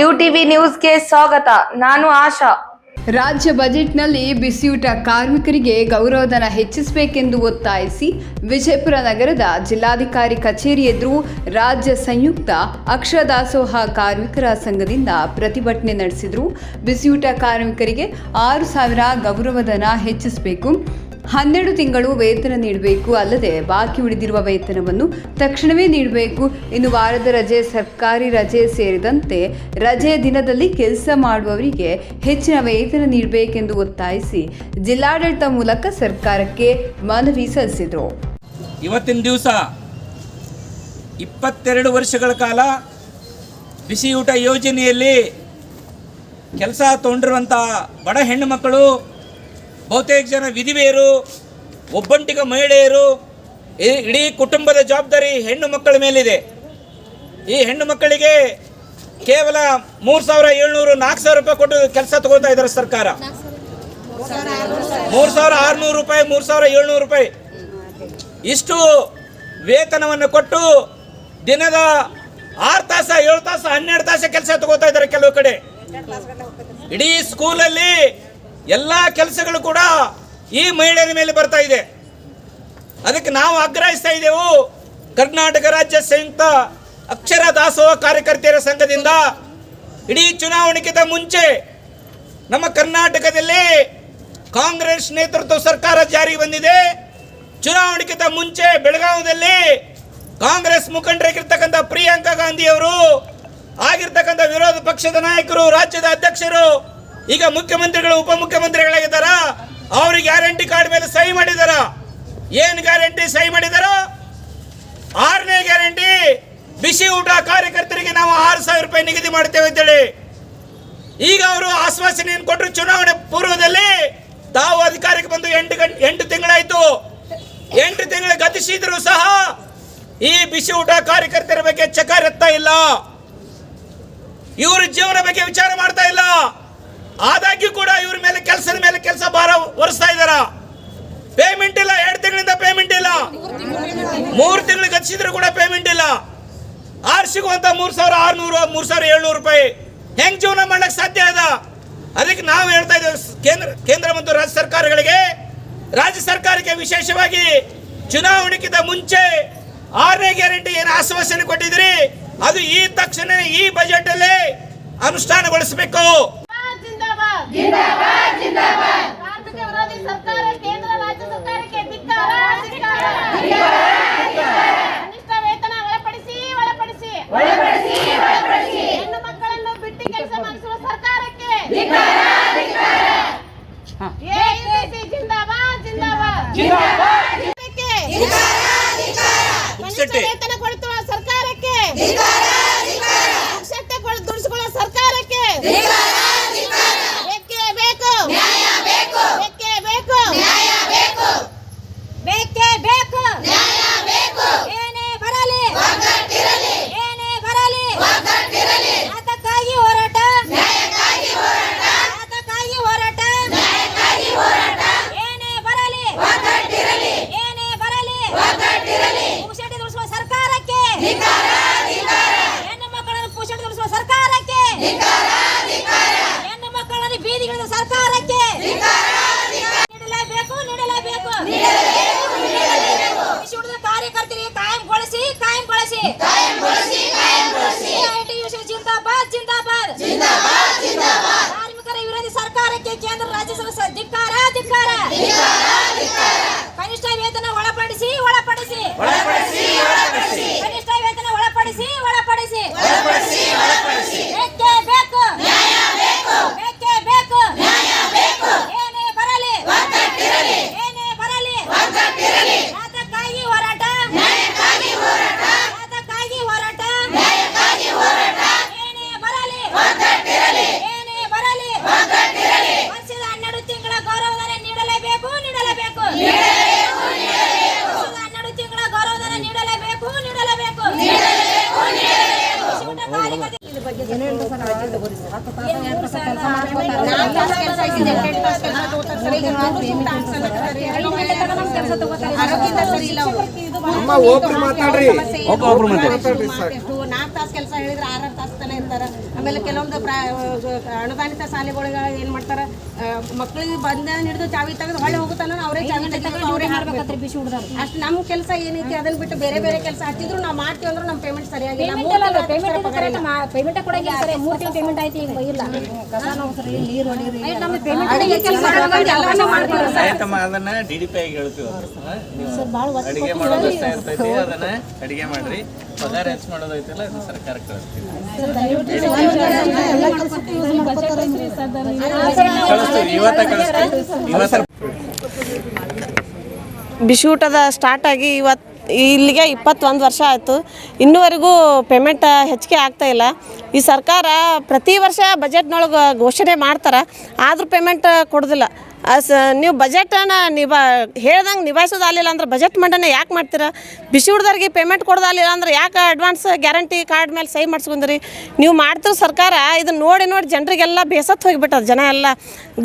You TV ನ್ಯೂಸ್ಗೆ ಸ್ವಾಗತ. ನಾನು ಆಶಾ. ರಾಜ್ಯ ಬಜೆಟ್ನಲ್ಲಿ ಬಿಸಿಯೂಟ ಕಾರ್ಮಿಕರಿಗೆ ಗೌರವಧನ ಹೆಚ್ಚಿಸಬೇಕೆಂದು ಒತ್ತಾಯಿಸಿ ವಿಜಯಪುರ ನಗರದ ಜಿಲ್ಲಾಧಿಕಾರಿ ಕಚೇರಿ ಎದುರು ರಾಜ್ಯ ಸಂಯುಕ್ತ ಅಕ್ಷರದಾಸೋಹ ಕಾರ್ಮಿಕರ ಸಂಘದಿಂದ ಪ್ರತಿಭಟನೆ ನಡೆಸಿದರು. ಬಿಸಿಯೂಟ ಕಾರ್ಮಿಕರಿಗೆ ಆರು ಸಾವಿರ ಗೌರವಧನ ಹೆಚ್ಚಿಸಬೇಕು. ಹನ್ನೆರಡು ತಿಂಗಳು ವೇತನ ನೀಡಬೇಕು ಅಲ್ಲದೆ ಬಾಕಿ ಉಳಿದಿರುವ ವೇತನವನ್ನು ತಕ್ಷಣವೇ ನೀಡಬೇಕು. ಇನ್ನು ವಾರದ ರಜೆ, ಸರ್ಕಾರಿ ರಜೆ ಸೇರಿದಂತೆ ರಜೆ ದಿನದಲ್ಲಿ ಕೆಲಸ ಮಾಡುವವರಿಗೆ ಹೆಚ್ಚಿನ ವೇತನ ನೀಡಬೇಕೆಂದು ಒತ್ತಾಯಿಸಿ ಜಿಲ್ಲಾಡಳಿತ ಮೂಲಕ ಸರ್ಕಾರಕ್ಕೆ ಮನವಿ ಸಲ್ಲಿಸಿದರು. ಇವತ್ತಿನ ದಿವಸ ಇಪ್ಪತ್ತೆರಡು ವರ್ಷಗಳ ಕಾಲ ಬಿಸಿಯೂಟ ಯೋಜನೆಯಲ್ಲಿ ಕೆಲಸ ತೊಗೊಂಡಿರುವಂಥ ಬಡ ಹೆಣ್ಣು ಮಕ್ಕಳು ಬಹುತೇಕ ಜನ ವಿಧಿವೆಯರು, ಒಬ್ಬಂಟಿಗ ಮಹಿಳೆಯರು ಇಡೀ ಕುಟುಂಬದ ಜವಾಬ್ದಾರಿ ಹೆಣ್ಣು ಮಕ್ಕಳ ಮೇಲಿದೆ. ಈ ಹೆಣ್ಣು ಮಕ್ಕಳಿಗೆ ಕೇವಲ ಮೂರು ಸಾವಿರ ಏಳ್ನೂರು, ನಾಲ್ಕು ಸಾವಿರ ರೂಪಾಯಿ ಕೊಟ್ಟು ಕೆಲಸ ತಗೋತಾ ಇದ್ದಾರೆ ಸರ್ಕಾರ. ಮೂರು ಸಾವಿರ ಆರುನೂರು ರೂಪಾಯಿ, ಮೂರು ಸಾವಿರ ಏಳ್ನೂರು ರೂಪಾಯಿ. ಇಷ್ಟು ವೇತನವನ್ನು ಕೊಟ್ಟು ದಿನದ ಆರು ತಾಸ, ಏಳು ತಾಸ, ಹನ್ನೆರಡು ತಾಸ ಕೆಲಸ ತಗೋತಾ ಇದ್ದಾರೆ ಕೆಲವು ಕಡೆ. ಇಡೀ ಸ್ಕೂಲಲ್ಲಿ ಎಲ್ಲ ಕೆಲಸಗಳು ಕೂಡ ಈ ಮಹಿಳೆಯರ ಮೇಲೆ ಬರ್ತಾ ಇದೆ. ಅದಕ್ಕೆ ನಾವು ಆಗ್ರಹಿಸ್ತಾ ಇದ್ದೆವು, ಕರ್ನಾಟಕ ರಾಜ್ಯ ಸಂಯುಕ್ತ ಅಕ್ಷರ ದಾಸೋಹ ಕಾರ್ಯಕರ್ತೆಯರ ಸಂಘದಿಂದ ಇಡೀ ಚುನಾವಣೆಗಿಂತ ಮುಂಚೆ ನಮ್ಮ ಕರ್ನಾಟಕದಲ್ಲಿ ಕಾಂಗ್ರೆಸ್ ನೇತೃತ್ವ ಸರ್ಕಾರ ಜಾರಿಗೆ ಬಂದಿದೆ. ಚುನಾವಣೆಗಿಂತ ಮುಂಚೆ ಬೆಳಗಾವಿಯಲ್ಲಿ ಕಾಂಗ್ರೆಸ್ ಮುಖಂಡರಾಗಿರ್ತಕ್ಕಂಥ ಪ್ರಿಯಾಂಕಾ ಗಾಂಧಿ ಅವರು ಆಗಿರ್ತಕ್ಕಂಥ ವಿರೋಧ ಪಕ್ಷದ ನಾಯಕರು, ರಾಜ್ಯದ ಅಧ್ಯಕ್ಷರು ಈಗ ಮುಖ್ಯಮಂತ್ರಿಗಳು, ಉಪಮುಖ್ಯಮಂತ್ರಿಗಳಾಗಿದ್ದಾರ? ಅವ್ರಿಗೆ ಗ್ಯಾರಂಟಿ ಕಾರ್ಡ್ ಮೇಲೆ ಸಹಿ ಮಾಡಿದಾರ. ಏನು ಗ್ಯಾರಂಟಿ ಸಹಿ ಮಾಡಿದಾರ? ಆರನೇ ಗ್ಯಾರಂಟಿ, ಬಿಸಿ ಊಟ ಕಾರ್ಯಕರ್ತರಿಗೆ ನಾವು ಆರು ಸಾವಿರ ರೂಪಾಯಿ ನಿಗದಿ ಮಾಡ್ತೇವೆ ಅಂತೇಳಿ. ಈಗ ಅವರು ಆಶ್ವಾಸನೆಯನ್ನು ಕೊಟ್ಟರು ಚುನಾವಣೆ ಪೂರ್ವದಲ್ಲಿ. ತಾವು ಅಧಿಕಾರಕ್ಕೆ ಬಂದು ಎಂಟು ಗಂಟೆ ಎಂಟು ತಿಂಗಳಾಯ್ತು. ಎಂಟು ತಿಂಗಳು ಗತಿಸಿದ್ರು ಸಹ ಈ ಬಿಸಿ ಊಟ ಕಾರ್ಯಕರ್ತರ ಬಗ್ಗೆ ಚಕಾರ ಇಲ್ಲ. ಇವರು ಜೀವನ ಬಗ್ಗೆ ವಿಚಾರ ಮಾಡ್ತಾ ಇಲ್ಲ. ಆದಾಗ್ಯೂ ಕೂಡ ಇವ್ರ ಮೇಲೆ ಕೆಲಸದ ಮೇಲೆ ಕೆಲಸ ಭಾರ ಹೊರಿಸ್ತಾ ಇದಾರ ಪೇಮೆಂಟ್ ಇಲ್ಲ, ಎರಡು ತಿಂಗಳಿಂದ ಪೇಮೆಂಟ್ ಇಲ್ಲ. ಮೂರು ತಿಂಗಳಿಗೆ ಹಚ್ಚಿದ್ರು ಕೂಡ ಪೇಮೆಂಟ್ ಇಲ್ಲ. ಆರ್ ಸಿಗುವಂತ ಮೂರು ಸಾವಿರ ಆರ್ನೂರು, ಮೂರು ಸಾವಿರ ಏಳ್ನೂರು ರೂಪಾಯಿ. ಹೆಂಗ್ ಜೀವನ ಮಾಡಕ್ ಸಾಧ್ಯ ಅದ? ಅದಕ್ಕೆ ನಾವು ಹೇಳ್ತಾ ಇದ್ದೇವೆ, ಕೇಂದ್ರ ಕೇಂದ್ರ ಮತ್ತು ರಾಜ್ಯ ಸರ್ಕಾರಗಳಿಗೆ, ರಾಜ್ಯ ಸರ್ಕಾರಕ್ಕೆ ವಿಶೇಷವಾಗಿ ಚುನಾವಣೆಗಿಂತ ಮುಂಚೆ ಆರನೇ ಗ್ಯಾರಂಟಿ ಏನು ಆಶ್ವಾಸನೆ ಕೊಟ್ಟಿದ್ರಿ ಅದು ಈ ತಕ್ಷಣ ಈ ಬಜೆಟ್ ಅಲ್ಲಿ ಅನುಷ್ಠಾನಗೊಳಿಸಬೇಕು. ಜಿಂದಾಬಾದ್ ಜಿಂದಾಬಾದ್. ಜಿಂದಾಬಾದ್ ಕಾರ್ಮಿಕ ವಿರೋಧಿ ಸರ್ಕಾರ ಕೇಂದ್ರ ರಾಜ್ಯ ಸರ್ಕಾರಕ್ಕೆ ಧಿಕ್ಕಾರ ಧಿಕ್ಕಾರ. ಕನಿಷ್ಠ ವೇತನ ಒಳಪಡಿಸಿ ಒಳಪಡಿಸಿ. ಒಳಪಡಿಸಿ ಒಳಪಡಿಸಿ. ಹೆಣ್ಣು ಮಕ್ಕಳನ್ನು ಬಿಟ್ಟು ಕೆಲಸ ಮಾಡಿಸುವ ಸರ್ಕಾರಕ್ಕೆ ಧಿಕ್ಕಾರ ಧಿಕ್ಕಾರ. ಎಐಸಿಸಿ ಜಿಂದಾಬಾದ್ ಜಿಂದಾಬಾದ್. ಜಿಂದಾಬಾದ್ ಕನಿಷ್ಠ ವೇತನ ಕೊಡುವ ಸರ್ಕಾರಕ್ಕೆ ಪುಕ್ಷಟ್ಟೆ ಕೊಡು- ದುಡಿಸಿಕೊಳ್ಳುವ ಸರ್ಕಾರಕ್ಕೆ ಬೇಕೇ ಬೇಕು ನ್ಯಾಯ ಬೇಕು ಬೇಕೇ ಬೇಕು ನ್ಯಾಯ ಬೇಕು ಬೇಕೇ ಬೇಕು ನ್ಯಾಯ ಬೇಕು ಏನೇ ಬರಲಿ ಒಗ್ಗಟ್ಟಿರಲಿ ಏನೇ ಬರಲಿ ಒಗ್ಗಟ್ಟಿರಲಿ ಅದಕ್ಕಾಗಿ ಹೋರಾಟ ನ್ಯಾಯಕ್ಕಾಗಿ ಹೋರಾಟ ಅದಕ್ಕಾಗಿ ಹೋರಾಟ ನ್ಯಾಯಕ್ಕಾಗಿ ಹೋರಾಟ ಏನೇ ಬರಲಿ ಒಗ್ಗಟ್ಟಿರಲಿ ಏನೇ ಬರಲಿ ಒಗ್ಗಟ್ಟಿರಲಿ ಪುಕ್ಷಟೆ ದುಡಿಸುವ ಸರ್ಕಾರಕ್ಕೆ ಧಿಕ್ಕಾರ ಧಿಕ್ಕಾರ ಹೆಣ್ಣು ಮಕ್ಕಳನ್ನು ಪುಕ್ಷಟೆ ದುಡಿಸುವ ಸರ್ಕಾರಕ್ಕೆ ಧಿಕ್ಕಾರ ಧಿಕ್ಕಾರ ಹೆಣ್ಣು ಮಕ್ಕಳನ್ನು ಬೀದಿಗಿಳಿದ ಸರ್ಕಾರಕ್ಕೆ ನೀಡಲೇಬೇಕು ನೀಡಲೇಬೇಕು. ಕಾರ್ಯಕರ್ತರಿಗೆ ಕಾಯಂಗೊಳಿಸಿ ಕಾಯಂಗೊಳಿಸಿ ಜಿಂದಾಬಾದ್ ಜಿಂದಾಬಾದ್. ಕಾರ್ಮಿಕರ ವಿರೋಧಿ ಸರ್ಕಾರಕ್ಕೆ ಕೇಂದ್ರ ರಾಜ್ಯ ಸರ್ಕಾರ ಧಿಕ್ಕಾರ ಧಿಕ್ಕಾರ. ಕನಿಷ್ಠ ವೇತನ ಒಳಪಡಿಸಿ ಒಳಪಡಿಸಿ. ಒಳಪಡಿಸಿ ಒಳಪಡಿಸಿ. ಕನಿಷ್ಠ ವೇತನ ಒಳಪಡಿಸಿ ಒಳಪಡಿಸಿ. ಒಳಪಡಿಸಿ ಒಳಪಡಿಸಿ ಬೇಕೇ ಬೇಕು ನ್ಯಾಯ ಬೇಕು ಬೇಕೇ ಬೇಕು ನ್ಯಾಯ ಬೇಕು ಏನೇ ಬರಲಿ ಒಗ್ಗಟ್ಟಿರಲಿ ಏನೇ ಬರಲಿ ಒಗ್ಗಟ್ಟಿರಲಿ ಅದಕ್ಕಾಗಿ ಹೋರಾಟ ನ್ಯಾಯಕ್ಕಾಗಿ ಹೋರಾಟ ಅದಕ್ಕಾಗಿ ಹೋರಾಟ ನ್ಯಾಯಕ್ಕಾಗಿ ಹೋರಾಟ ಏನೇ ಬರಲಿ ಒಗ್ಗಟ್ಟಿರಲಿ ಏನೇ ಬರಲಿ ಒಗ್ಗಟ್ಟಿರಲಿ ವರ್ಷದ ಹನ್ನೆರಡು ತಿಂಗಳ ಗೌರವಧನ ನೀಡಲೇಬೇಕು ನೀಡಲೇಬೇಕು ನೀಡಲೇಬೇಕು ನೀಡಲೇಬೇಕು ವರ್ಷದ ಹನ್ನೆರಡು ತಿಂಗಳ ಗೌರವಧನ ನೀಡಲೇಬೇಕು ನೀಡಲೇಬೇಕು ನೀಡಲೇಬೇಕು ನೀಡಲೇಬೇಕು ಅಮ್ಮ ಒಬ್ರು ಮಾತಾಡ್ರಿ. ಒಬ್ಬ ಒಬ್ರು ಮಾತಾಡ್ರಿ ಮಾತಾಡ್ರಿ ಸಾಕು ನಾಲ್ಕು ತಾಸು ತಾಸು ಕೆಲಸ ಹೇಳಿದ್ರೆ ಆರಾರು ತಾಸು ತನಕ ಇರ್ತಾರೆ. ಆಮೇಲೆ ಕೆಲವೊಂದು ಪ್ರಾ ಅನುದಾನಿತ ಶಾಲೆಗಳಿಗೆ ಏನು ಮಾಡ್ತಾರೆ? ಮಕ್ಕಳಿಗೆ ಬಂದೆ ಹಿಡಿದು ಚಾವಿ ತೆಗೆದು ಹೊಳೆ ಹೋಗುತ್ತಾನ ಅವರೇ ಚಾವಿ ತೆಗೆದು ಅವರೇ ಹಾಡ್ಬೇಕಾದ್ರೆ ಬಿಸಿ ಹುಡ್ದಾರ ಅಷ್ಟು ನಮ್ಮ ಕೆಲಸ ಏನೈತಿ ಅದನ್ನ ಬಿಟ್ಟು ಬೇರೆ ಬೇರೆ ಕೆಲಸ ಹಚ್ಚಿದ್ರು ನಾವು ಮಾಡ್ತೀವಿ ಅಂದ್ರೆ ನಮ್ಮ ಪೇಮೆಂಟ್ ಸರಿಯಾಗಿಲ್ಲ. ಪೇಮೆಂಟ್ ಕೊಡಂಗಿಲ್ಲ ಸರ್. ಮೂರ್ ತಿಂಗಳು ಪೇಮೆಂಟ್ ಆಯ್ತು ಈಗ ಇಲ್ಲ. ನಮ್ಮ ಪೇಮೆಂಟ್ ಅಡಿಗೆ ಕೆಲಸ ಎಲ್ಲವನ್ನೂ ಮಾಡ್ತೀವಿ ಸರ್. ಆಯ್ತಮ್ಮ ಅದನ್ನ ಡಿ ಡಿ ಪಿ ಆಗಿ ಹೇಳ್ತೀವಿ ಅಡಿಗೆ ಮಾಡೋದು ಅಷ್ಟೇ ಇರ್ತೈತಿ ಅದನ್ನ ಅಡಿಗೆ ಮಾಡ್ರಿ. ಪಗಾರ ಹೆಚ್ಚು ಮಾಡೋದೈತಿಲ್ಲ ಸರ್ಕಾರ ಸ್ಟಾರ್ಟ್ ಆಗಿ ಇವತ್ತು ಇಲ್ಲಿಗೆ ಇಪ್ಪತ್ತೊಂದು ವರ್ಷ ಆಯಿತು. ಇನ್ನೂವರೆಗೂ ಪೇಮೆಂಟ್ ಹೆಚ್ಚಿಗೆ ಇಲ್ಲ. ಈ ಸರ್ಕಾರ ಪ್ರತಿ ವರ್ಷ ಬಜೆಟ್ನೊಳಗೆ ಘೋಷಣೆ ಮಾಡ್ತಾರೆ. ಆದರೂ ಪೇಮೆಂಟ್ ಕೊಡೋದಿಲ್ಲ. ಆ ಸ ನೀವು ಬಜೆಟನ್ನು ನಿಭಾ, ಹೇಳ್ದಂಗೆ ನಿಭಾಯಿಸೋದಾಗಲಿಲ್ಲ ಅಂದ್ರೆ ಬಜೆಟ್ ಮಂಡನೆ ಯಾಕೆ ಮಾಡ್ತೀರಾ? ಬಿಸಿ ಹುಡ್ದವ್ರಿಗೆ ಪೇಮೆಂಟ್ ಕೊಡೋದಾಗಲಿಲ್ಲ ಅಂದ್ರೆ ಯಾಕೆ ಅಡ್ವಾನ್ಸ್ ಗ್ಯಾರಂಟಿ ಕಾರ್ಡ್ ಮೇಲೆ ಸಹಿ ಮಾಡಿಸ್ಕೊಂಡ್ರಿ? ನೀವು ಮಾಡ್ತಿರೋ ಸರ್ಕಾರ ಇದನ್ನ ನೋಡಿ ನೋಡಿ ಜನರಿಗೆಲ್ಲ ಬೇಸತ್ತು ಹೋಗಿಬಿಟ್ಟದ ಜನ ಎಲ್ಲ.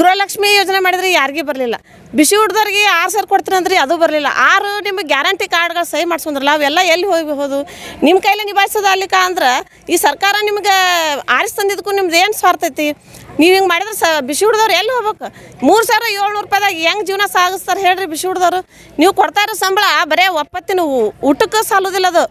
ಗೃಹಲಕ್ಷ್ಮಿ ಯೋಜನೆ ಮಾಡಿದ್ರೆ ಯಾರಿಗೂ ಬರಲಿಲ್ಲ. ಬಿಸಿ ಹುಡ್ದವ್ರಿಗೆ ಆರು ಸಾವಿರ ಕೊಡ್ತೀನಿ ಅಂದ್ರಿ ಅದು ಬರಲಿಲ್ಲ. ಆರು ನಿಮಗೆ ಗ್ಯಾರಂಟಿ ಕಾರ್ಡ್ಗಳು ಸಹಿ ಮಾಡಿಸ್ಕೊಂಡ್ರಲ್ಲ, ಅವೆಲ್ಲ ಎಲ್ಲಿ ಹೋಗಬಹುದು? ನಿಮ್ಮ ಕೈಲಿ ನಿಭಾಯಿಸೋದಾಗಲಿಕ್ಕ ಅಂದ್ರೆ ಈ ಸರ್ಕಾರ ನಿಮ್ಗೆ ಆರಿಸ್ತಂದಿದ್ದಕ್ಕೂ ನಿಮ್ದು ಏನು ಸ್ವಾರ್ಥ ಐತಿ? ನೀವು ಹಿಂಗೆ ಮಾಡಿದ್ರೆ ಸ ಬಿಸಿ ಹುಡ್ದವ್ರು ಎಲ್ಲಿ ಹೋಗ್ಬೇಕು? ಮೂರು ಸಾವಿರ ಏಳ್ನೂರು ರೂಪಾಯಿದಾಗ ಹೆಂಗೆ ಜೀವನ ಸಾಗಿಸ್ತಾರೆ ಹೇಳ್ರಿ ಬಿಸಿ ಹುಡ್ದವ್ರು. ನೀವು ಕೊಡ್ತಾ ಇರೋ ಸಂಬಳ ಬರೇ ಒಪ್ಪತ್ತಿನ ಊಟಕ್ಕೆ ಸಾಲೋದಿಲ್ಲ ಅದು.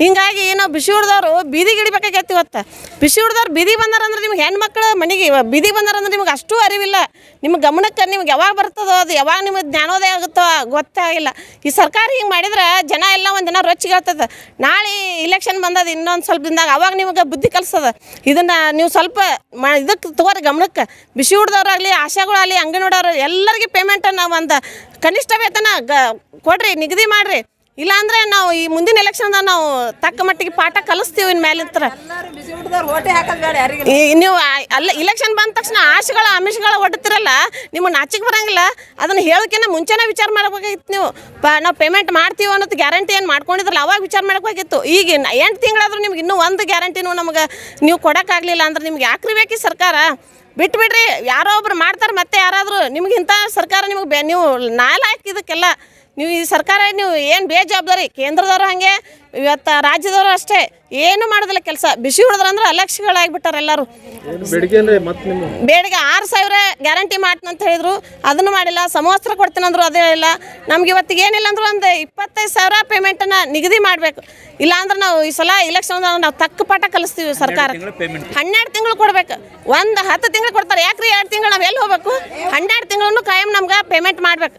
ಹಿಂಗಾಗಿ ನಾವು ಬಿಸಿ ಹುಡ್ದವ್ರು ಬೀದಿಗೆ ಇಡಬೇಕಾಗೈತಿ ಇವತ್ತು ಬಿಸಿ ಹುಡ್ದವ್ರು ಬೀದಿ ಬಂದಾರಂದ್ರೆ ನಿಮ್ಗೆ ಹೆಣ್ಮಕ್ಳು ಮನೆಗೆ ಬೀದಿ ಬಂದಾರಂದ್ರೆ ನಿಮ್ಗೆ ಅಷ್ಟೂ ಅರಿವಿಲ್ಲ. ನಿಮ್ಮ ಗಮನಕ್ಕೆ ನಿಮ್ಗೆ ಯಾವಾಗ ಬರ್ತದೋ ಅದು ಯಾವಾಗ ನಿಮಗೆ ಜ್ಞಾನೋದಯ ಆಗುತ್ತೋ ಗೊತ್ತಾಗಿಲ್ಲ. ಈ ಸರ್ಕಾರ ಹಿಂಗೆ ಮಾಡಿದ್ರೆ ಜನ ಎಲ್ಲ ಒಂದು ದಿನ ರೊಚ್ಚಿಗೆ ನಾಳೆ ಇಲೆಕ್ಷನ್ ಬಂದದ ಇನ್ನೊಂದು ಸ್ವಲ್ಪ ದಿನದಾಗ ಅವಾಗ ನಿಮಗೆ ಬುದ್ಧಿ ಕಲಿಸ್ತದ ಇದನ್ನು ನೀವು ಸ್ವಲ್ಪ ಮ ಇದಕ್ಕೆ ತಗೋರಿ ಗಮನಕ್ಕೆ. ಬಿಸಿ ಹುಡ್ದವ್ರಾಗಲಿ ಆಶಾಗಳಾಗಲಿ ಎಲ್ಲರಿಗೂ ಎಲ್ಲರಿಗೆ ಪೇಮೆಂಟನ್ನು ಒಂದು ಕನಿಷ್ಠ ವೇತನ ಗ ಕೊಡ್ರಿ, ನಿಗದಿ ಮಾಡಿರಿ. ಇಲ್ಲಾಂದ್ರೆ ನಾವು ಈ ಮುಂದಿನ ಎಲೆಕ್ಷನ್ದಾಗ ನಾವು ತಕ್ಕ ಮಟ್ಟಿಗೆ ಪಾಠ ಕಲಿಸ್ತೀವಿ ಇನ್ನು ಮೇಲಿಂತ್ರ ಈ ನೀವು ಆ- ಅಲ್ಲ ಇಲೆಕ್ಷನ್ ಬಂದ ತಕ್ಷಣ ಆಶೆಗಳ ಆಮಿಷಗಳ ಹೊಡ್ತಿರಲ್ಲ ನಿಮ್ಮ ನಾಚಿಕೆ ಬರಂಗಿಲ್ಲ. ಅದನ್ನ ಹೇಳೋಕಿನ್ನ ಮುಂಚೆನೇ ವಿಚಾರ ಮಾಡಬೇಕಾಗಿತ್ತು ನೀವು. ಪ ನಾವು ಪೇಮೆಂಟ್ ಮಾಡ್ತೀವಿ ಅನ್ನೋದು ಗ್ಯಾರಂಟಿ ಏನು ಮಾಡ್ಕೊಂಡಿದ್ರಲ್ಲ ಅವಾಗ ವಿಚಾರ ಮಾಡಬೇಕಾಗಿತ್ತು. ಈಗ ಎಂಟು ತಿಂಗಳಾದ್ರೂ ನಿಮ್ಗೆ ಇನ್ನೂ ಒಂದು ಗ್ಯಾರಂಟಿನೂ ನಮಗೆ ನೀವು ಕೊಡೋಕ್ಕಾಗಲಿಲ್ಲ ಅಂದ್ರೆ ನಿಮ್ಗೆ ಯಾಕ್ರಿ ಬೇಕಿ ಈ ಸರ್ಕಾರ? ಬಿಟ್ಬಿಡ್ರಿ ಯಾರೋ ಒಬ್ರು ಮಾಡ್ತಾರೆ ಮತ್ತೆ ಯಾರಾದರೂ ನಿಮ್ಗೆ ಇಂಥ ಸರ್ಕಾರ ನಿಮ್ಗೆ ಬೆ ನೀವು ನಾಲಾಯಕ್ ಇದಕ್ಕೆಲ್ಲ ನೀವು ಈ ಸರ್ಕಾರ ನೀವು ಏನು ಬೇಜವಾಬ್ದಾರಿ? ಕೇಂದ್ರದವರು ಹಾಗೆ ಇವತ್ತು ರಾಜ್ಯದವರು ಅಷ್ಟೇ. ಏನು ಮಾಡೋದಿಲ್ಲ ಕೆಲಸ. ಬಿಸಿ ಹೊಡೆದ್ರಂದ್ರೆ ಅಲಕ್ಷಗಳಾಗ್ಬಿಟ್ಟಾರೆ ಎಲ್ಲರೂ. ಬೇಡಿಗೆ ಆರು ಸಾವಿರ ಗ್ಯಾರಂಟಿ ಮಾಡ್ತೀನಿ ಅಂತ ಹೇಳಿದ್ರು. ಅದನ್ನು ಮಾಡಿಲ್ಲ. ಸಮವಸ್ತ್ರ ಕೊಡ್ತೀನಿ ಅಂದ್ರು ಅದೇ ಇಲ್ಲ. ನಮ್ಗೆ ಇವತ್ತಿಗೆ ಏನಿಲ್ಲ ಅಂದ್ರೂ ಒಂದು ಇಪ್ಪತ್ತೈದು ಸಾವಿರ ಪೇಮೆಂಟನ್ನು ನಿಗದಿ ಮಾಡಬೇಕು. ಇಲ್ಲಾಂದ್ರೆ ನಾವು ಈ ಸಲ ಇಲೆಕ್ಷನ್ ನಾವು ತಕ್ಕ ಪಾಠ ಕಲಿಸ್ತೀವಿ ಸರ್ಕಾರ. ಹನ್ನೆರಡು ತಿಂಗಳು ಕೊಡ್ಬೇಕು. ಒಂದು ಹತ್ತು ತಿಂಗಳು ಕೊಡ್ತಾರೆ. ಯಾಕ್ರಿ ಎರಡು ತಿಂಗಳು ನಾವು ಎಲ್ಲಿ ಹೋಗ್ಬೇಕು? ಹನ್ನೆರಡು ತಿಂಗಳನ್ನು ಕಾಯಂ ನಮ್ಗೆ ಪೇಮೆಂಟ್ ಮಾಡ್ಬೇಕು.